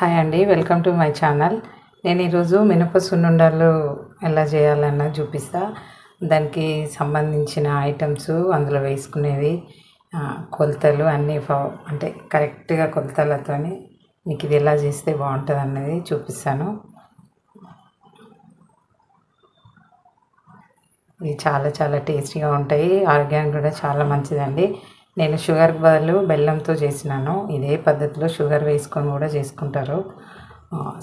Hi అండి welcome to my channel. నేను ఈరోజు మినప సున్నుండలు ఎలా చేయాలన్న చూపిస్తా. దానికి సంబంధించిన ఐటమ్స్ అందులో వేసుకునేవి కొలతలు అన్నీ అంటే కరెక్ట్గా కొలతలతోని మీకు ఇది ఎలా చేస్తే బాగుంటుంది అన్నది చూపిస్తాను. ఇవి చాలా చాలా టేస్టీగా ఉంటాయి. ఆరోగ్యానికి కూడా చాలా మంచిదండి. నేను షుగర్ బదులు బెల్లంతో చేసినాను. ఇదే పద్ధతిలో షుగర్ వేసుకొని కూడా చేసుకుంటారు.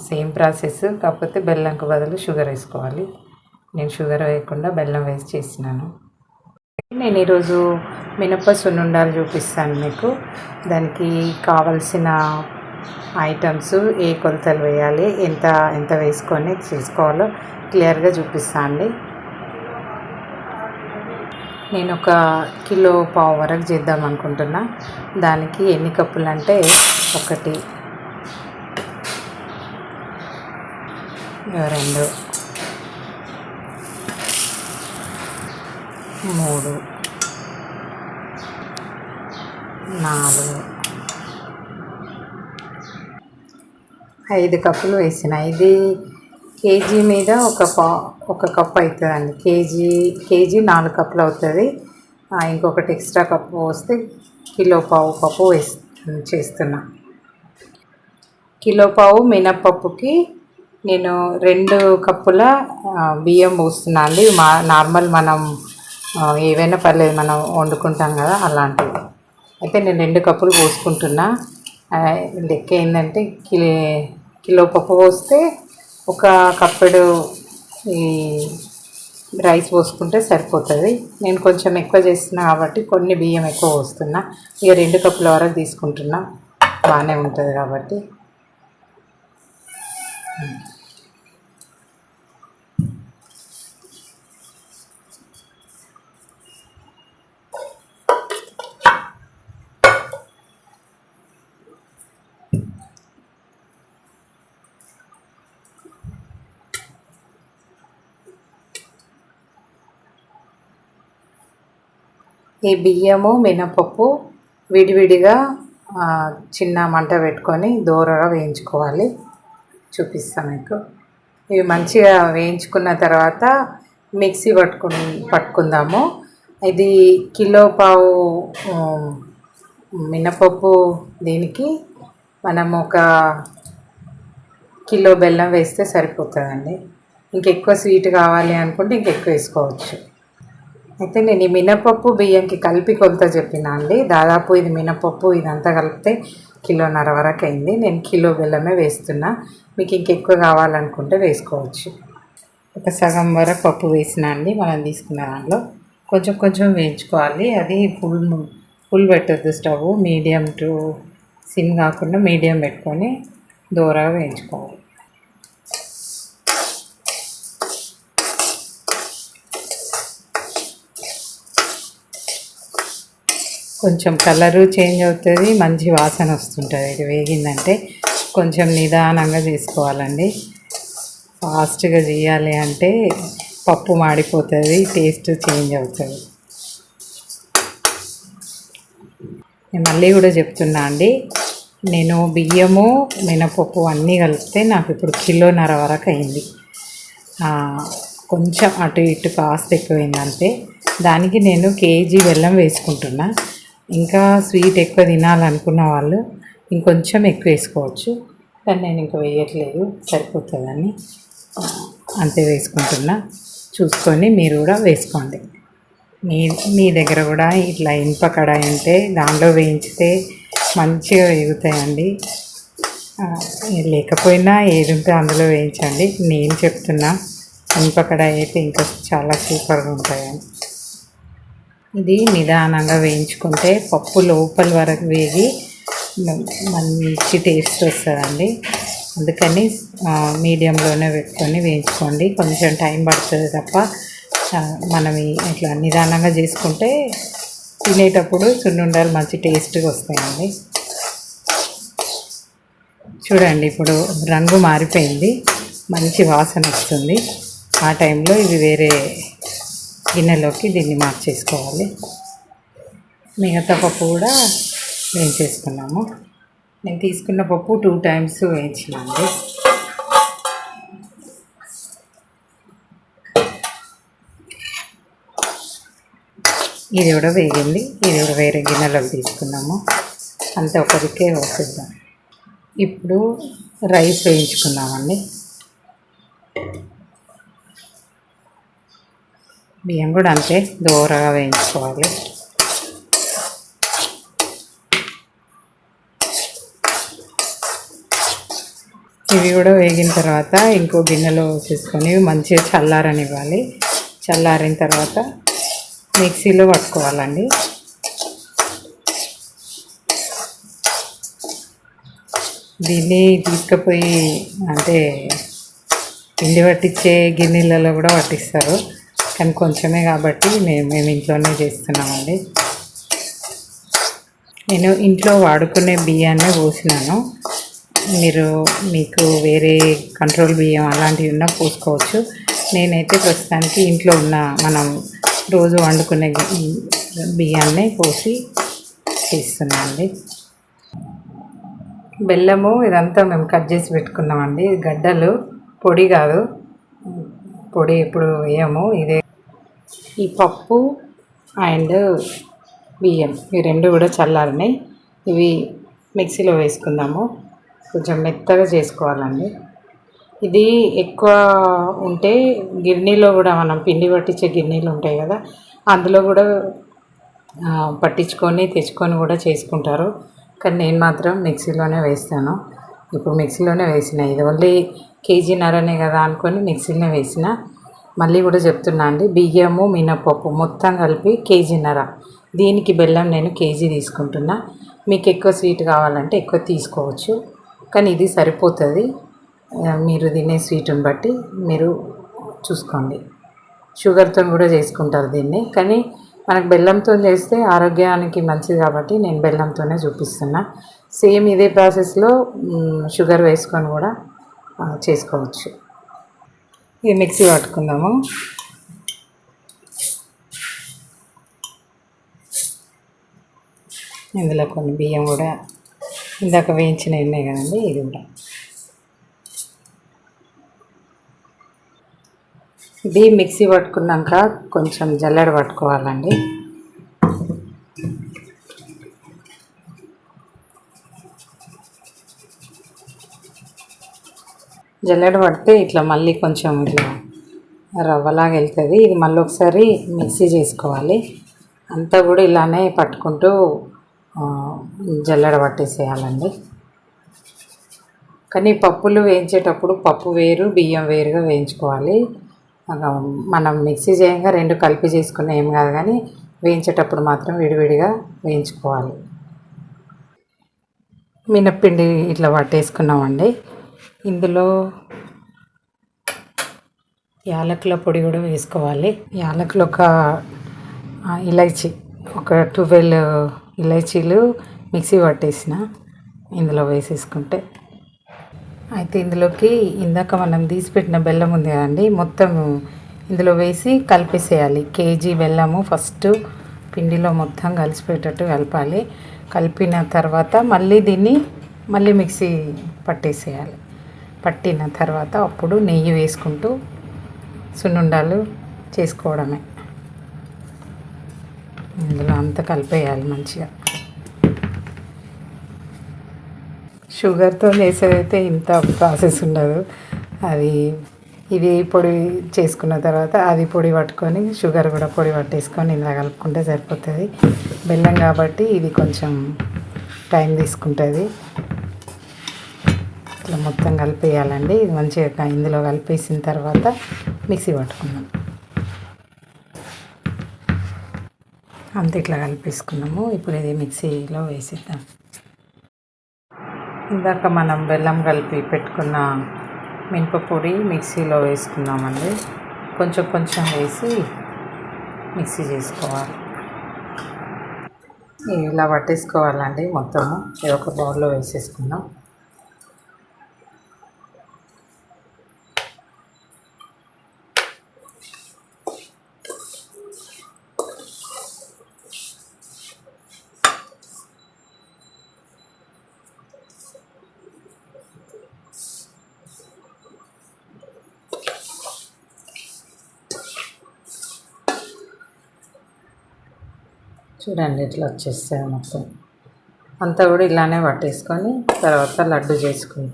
సేమ్ ప్రాసెస్ కాకపోతే బెల్లంకు బదులు షుగర్ వేసుకోవాలి. నేను షుగర్ వేయకుండా బెల్లం వేసి చేసినాను. నేను ఈరోజు మినప సున్నుండాలు చూపిస్తాను మీకు. దానికి కావలసిన ఐటమ్స్ ఏ కొలతలు వేయాలి ఎంత ఎంత వేసుకొని చేసుకోవాలో క్లియర్గా చూపిస్తాను అండి. నేను ఒక కిలో పావు వరకు చేద్దాం అనుకుంటున్నా. దానికి ఎన్ని కప్పులు అంటే ఒకటి రెండు మూడు నాలుగు ఐదు కప్పులు వేసిన. ఇది కేజీ మీద ఒక పా ఒక కప్ అవుతుందండి కేజీ కేజీ నాలుగు కప్పులు అవుతుంది. ఇంకొకటి ఎక్స్ట్రా కప్పు పోస్తే కిలో పావు పప్పు వేసి చేస్తున్నా. కిలో పావు మినప్పప్పుకి నేను రెండు కప్పుల బియ్యం పోస్తున్నా అండి. మా నార్మల్ మనం ఏవైనా పర్లేదు మనం వండుకుంటాం కదా అలాంటివి. అయితే నేను రెండు కప్పులు పోసుకుంటున్నా. లెక్క ఏంటంటే కిలో కిలో పప్పు పోస్తే ఒక కప్పెడు ఈ రైస్ పోసుకుంటే సరిపోతుంది. నేను కొంచెం ఎక్కువ చేస్తున్నా కాబట్టి కొన్ని బియ్యం ఎక్కువ పోస్తున్నా. ఇక రెండు కప్పుల వరకు తీసుకుంటున్నా. బాగానే ఉంటుంది కాబట్టి. ఈ బియ్యము మినపప్పు విడివిడిగా చిన్న మంట పెట్టుకొని దూరగా వేయించుకోవాలి. చూపిస్తాను మీకు. ఇవి మంచిగా వేయించుకున్న తర్వాత మిక్సీ పట్టుకు పట్టుకుందాము. ఇది కిలో పావు మినపప్పు దీనికి మనం ఒక కిలో బెల్లం వేస్తే సరిపోతుందండి. ఇంకెక్కువ స్వీట్ కావాలి అనుకుంటే ఇంకెక్కువ వేసుకోవచ్చు. అయితే నేను ఈ మినపప్పు బియ్యంకి కలిపి కొలత చెప్పినా అండి. దాదాపు ఇది మినపప్పు ఇదంతా కలిపితే కిలోన్నర వరకు అయింది. నేను కిలో బెల్లమే వేస్తున్నా. మీకు ఇంకెక్కువ కావాలనుకుంటే వేసుకోవచ్చు. ఒక సగం వరకు పప్పు వేసిన అండి. మనం తీసుకున్న దాంట్లో కొంచెం కొంచెం వేయించుకోవాలి. అది ఫుల్ ఫుల్ పెట్టద్దు స్టవ్. మీడియం టు సిమ్ కాకుండా మీడియం పెట్టుకొని దూరగా వేయించుకోవాలి. కొంచెం కలరు చేంజ్ అవుతుంది మంచి వాసన వస్తుంటుంది. ఇది వేగిందంటే కొంచెం నిదానంగా చేసుకోవాలండి. ఫాస్ట్గా చేయాలి అంటే పప్పు మాడిపోతుంది టేస్ట్ చేంజ్ అవుతుంది. నేను మళ్ళీ కూడా చెప్తున్నా అండి నేను బియ్యము మినపప్పు అన్నీ కలిపితే నాకు ఇప్పుడు కిలోన్నర వరకు అయింది. కొంచెం అటు ఇటు కాస్త ఎక్కువైందంటే దానికి నేను కేజీ బెల్లం వేసుకుంటున్నా. ఇంకా స్వీట్ ఎక్కువ తినాలనుకున్న వాళ్ళు ఇంకొంచెం ఎక్కువ వేసుకోవచ్చు. కానీ నేను ఇంకా వేయట్లేదు సరిపోతుందని అంతే వేసుకుంటున్నా. చూసుకొని మీరు కూడా వేసుకోండి. మీ మీ దగ్గర కూడా ఇట్లా ఇనుప కడాయి ఉంటే దాంట్లో వేయించితే మంచిగా వేగుతాయండి. లేకపోయినా ఏది ఉంటే అందులో వేయించండి. నేను చెప్తున్నా ఇనుప కడాయి అయితే ఇంకా చాలా సూపర్గా ఉంటాయని. ఇది నిదానంగా వేయించుకుంటే పప్పు లోపల వరకు వేగి మంచి టేస్ట్ వస్తుందండి. అందుకని మీడియంలోనే పెట్టుకొని వేయించుకోండి. కొంచెం టైం పడుతుంది తప్ప మనం ఇట్లా నిదానంగా చేసుకుంటే తినేటప్పుడు సున్నుండలు మంచి టేస్ట్గా వస్తాయండి. చూడండి ఇప్పుడు రంగు మారిపోయింది. మంచి వాసన వస్తుంది. ఆ టైంలో ఇది వేరే గిన్నెలోకి దీన్ని మార్చేసుకోవాలి. మిగతా పప్పు కూడా వేయించేసుకున్నాము నేను తీసుకున్న పప్పు టూ టైమ్స్ వేయించిన అండి ఇది కూడా వేగింది. ఇది కూడా వేరే గిన్నెలోకి తీసుకున్నాము. అంత ఒకరికే వస్తుందాం ఇప్పుడు రైస్ వేయించుకున్నామండి. బియ్యం కూడా అంతే దూరగా వేయించుకోవాలి. ఇవి కూడా వేగిన తర్వాత ఇంకో గిన్నెలో తీసుకొని మంచిగా చల్లారనివ్వాలి. చల్లారిన తర్వాత మిక్సీలో పట్టుకోవాలండి. దీన్ని తీసుకుపోయి అంటే పిండి పట్టించే గిన్నెలలో కూడా పట్టిస్తారు. కానీ కొంచెమే కాబట్టి మేము మేము ఇంట్లోనే చేస్తున్నామండి. నేను ఇంట్లో వాడుకునే బియ్యాన్నే పోసినాను. మీరు మీకు వేరే కంట్రోల్ బియ్యం అలాంటివి ఉన్నా పోసుకోవచ్చు. నేనైతే ప్రస్తుతానికి ఇంట్లో ఉన్న మనం రోజు వండుకునే బియ్యాన్ని బియ్యాన్నే పోసి చేస్తున్నాను అండి బెల్లము ఇదంతా మేము కట్ చేసి పెట్టుకున్నామండి. గడ్డలు పొడి కాదు. పొడి ఎప్పుడు వేయము ఇదే ఈ పప్పు అండ్ బియ్యం. ఈ రెండు కూడా చల్లారినాయి ఇవి మిక్సీలో వేసుకుందాము. కొంచెం మెత్తగా చేసుకోవాలండి. ఇది ఎక్కువ ఉంటే గిన్నెలో కూడా మనం పిండి పట్టించే గిన్నెలు ఉంటాయి కదా అందులో కూడా పట్టించుకొని తెచ్చుకొని కూడా చేసుకుంటారు. కానీ నేను మాత్రం మిక్సీలోనే వేస్తాను. ఇప్పుడు మిక్సీలోనే వేసిన. ఇది ఓన్లీ కేజీన్నరనే కదా అనుకొని మిక్సీలోనే వేసిన. మళ్ళీ కూడా చెప్తున్నా అండి బియ్యము మినపప్పు మొత్తం కలిపి కేజీన్నర. దీనికి బెల్లం నేను కేజీ తీసుకుంటున్నా. మీకు ఎక్కువ స్వీట్ కావాలంటే ఎక్కువ తీసుకోవచ్చు. కానీ ఇది సరిపోతుంది. మీరు తినే స్వీట్ని బట్టి మీరు చూసుకోండి. షుగర్తో కూడా చేసుకుంటారు దీన్ని. కానీ మనకు బెల్లంతో చేస్తే ఆరోగ్యానికి మంచిది కాబట్టి నేను బెల్లంతోనే చూపిస్తున్నా. సేమ్ ఇదే ప్రాసెస్లో షుగర్ వేసుకొని కూడా చేసుకోవచ్చు. ఇది మిక్సీ పట్టుకుందాము. ఇందులో కొన్ని బియ్యం కూడా ఇందాక వేయించినవి ఉన్నాయి కదండి ఇది కూడా. బియ్యం మిక్సీ పట్టుకున్నాక కొంచెం జల్లెడ పట్టుకోవాలండి. జల్లెడ పడితే ఇట్లా మళ్ళీ కొంచెం ఇట్లా రవ్వలాగా వెళ్తుంది. ఇది మళ్ళీ ఒకసారి మిక్సీ చేసుకోవాలి. అంతా కూడా ఇలానే పట్టుకుంటూ జల్లెడ పట్టేసేయాలండి. కానీ పప్పులు వేయించేటప్పుడు పప్పు వేరు బియ్యం వేరుగా వేయించుకోవాలి. మనం మిక్సీ చేయంగా రెండు కలిపి చేసుకున్న ఏం కాదు కానీ వేయించేటప్పుడు మాత్రం విడివిడిగా వేయించుకోవాలి. మినప్పిండి ఇట్లా పట్టేసుకున్నామండి. ఇందులో యాలకుల పొడి కూడా వేసుకోవాలి. యాలకులు ఒక ఇలైచి ఒక ట్వెల్వ్ ఇలైచీలు మిక్సీ పట్టేసిన ఇందులో వేసేసుకుంటే. అయితే ఇందులోకి ఇందాక మనం తీసిపెట్టిన బెల్లం ఉంది కదండి మొత్తం ఇందులో వేసి కలిపేసేయాలి. కేజీ బెల్లము ఫస్ట్ పిండిలో మొత్తం కలిసిపోయేటట్టు కలపాలి. కలిపిన తర్వాత మళ్ళీ దీన్ని మళ్ళీ మిక్సీ పట్టేసేయాలి. పట్టిన తర్వాత అప్పుడు నెయ్యి వేసుకుంటూ సున్నుండాలు చేసుకోవడమే. ఇందులో అంత కలిపేయాలి మంచిగా. షుగర్తో చేసేదైతే ఇంత ప్రాసెస్ ఉండదు. అది ఇది పొడి చేసుకున్న తర్వాత అది పొడి పట్టుకొని షుగర్ కూడా పొడి పట్టేసుకొని ఇలా కలుపుకుంటే సరిపోతుంది. బెల్లం కాబట్టి ఇది కొంచెం టైం తీసుకుంటుంది. ఇట్లా మొత్తం కలిపేయాలండి. ఇది మంచిగా ఇందులో కలిపేసిన తర్వాత మిక్సీ పట్టుకుందాం. అంత ఇట్లా కలిపేసుకున్నాము. ఇప్పుడు ఇది మిక్సీలో వేసేద్దాం. ఇందాక మనం బెల్లం కలిపి పెట్టుకున్న మినపపొడి మిక్సీలో వేసుకున్నామండి కొంచెం కొంచెం వేసి మిక్సీ చేసుకోవాలి. ఇలా పట్టేసుకోవాలండి? మొత్తము ఇది ఒక బౌల్లో వేసేసుకుందాం. చూడండి ఇట్లా వచ్చేస్తాయి మొత్తం. అంతా కూడా ఇలానే పట్టేసుకొని తర్వాత లడ్డు చేసుకుని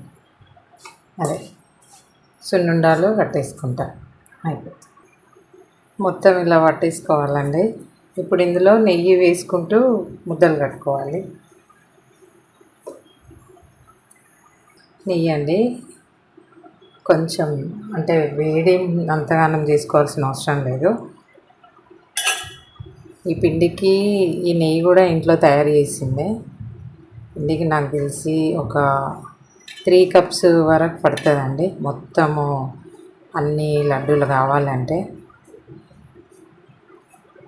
అదే సున్నుండాలు కట్టేసుకుంటా. అయిపోతుంది మొత్తం ఇలా పట్టేసుకోవాలండి. ఇప్పుడు ఇందులో నెయ్యి వేసుకుంటూ ముద్దలు కట్టుకోవాలి. నెయ్యి అండి కొంచెం అంటే వేడి అంతగానం చేసుకోవాల్సిన అవసరం లేదు. ఈ పిండికి ఈ నెయ్యి కూడా ఇంట్లో తయారు చేసిందే. పిండికి నాకు తెలిసి ఒక త్రీ కప్స్ వరకు పడుతుందండి. మొత్తము అన్ని లడ్డూలు కావాలంటే.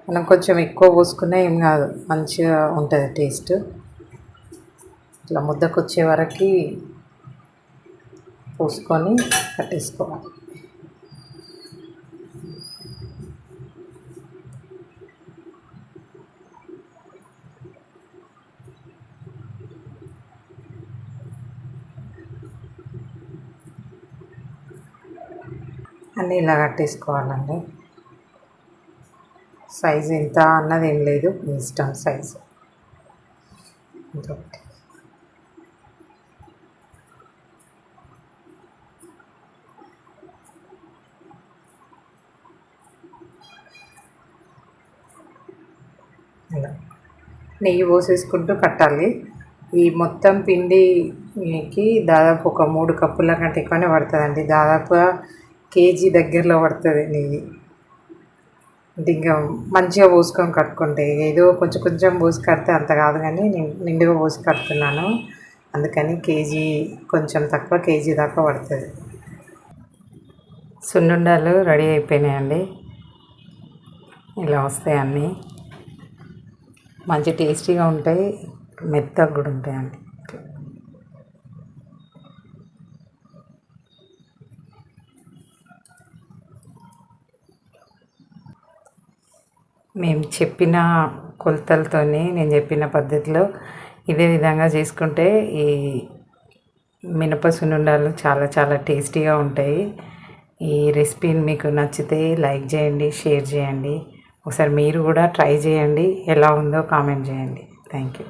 మనం కొంచెం ఎక్కువ పోసుకున్నా ఏం కాదు మంచిగా ఉంటుంది టేస్ట్. ఇట్లా ముద్దకు వచ్చే వరకు పోసుకొని కట్టేసుకోవాలి. అన్నీ ఇలా కట్టేసుకోవాలండి. సైజు ఎంత అన్నది ఏం లేదు మీ ఇష్టం సైజు. ఇంకొకటి ఇలా. నెయ్యి పోసేసుకుంటూ కట్టాలి. ఈ మొత్తం పిండికి దాదాపు ఒక మూడు కప్పుల కంటే ఎక్కువనే పడుతుందండి. దాదాపుగా కేజీ దగ్గరలో పడుతుంది నెయ్యి అంటే ఇంకా మంచిగా పోసుకొని కట్టుకుంటే ఏదో కొంచెం కొంచెం పోసి కడితే అంత కాదు కానీ నేను నిండుగా పోసి కడుతున్నాను. అందుకని కేజీ కొంచెం తక్కువ కేజీ దాకా పడుతుంది. సున్నుండాలు రెడీ అయిపోయినాయండి. ఇలా వస్తాయి అన్నీ. మంచి టేస్టీగా ఉంటాయి మెత్తగా కూడా ఉంటాయండి. మేము చెప్పిన కొలతలతోని నేను చెప్పిన పద్ధతిలో ఇదే విధంగా చేసుకుంటే ఈ మినప సున్నుండాలు చాలా చాలా టేస్టీగా ఉంటాయి. ఈ రెసిపీని మీకు నచ్చితే లైక్ చేయండి షేర్ చేయండి. ఒకసారి మీరు కూడా ట్రై చేయండి ఎలా ఉందో కామెంట్ చేయండి. Thank you.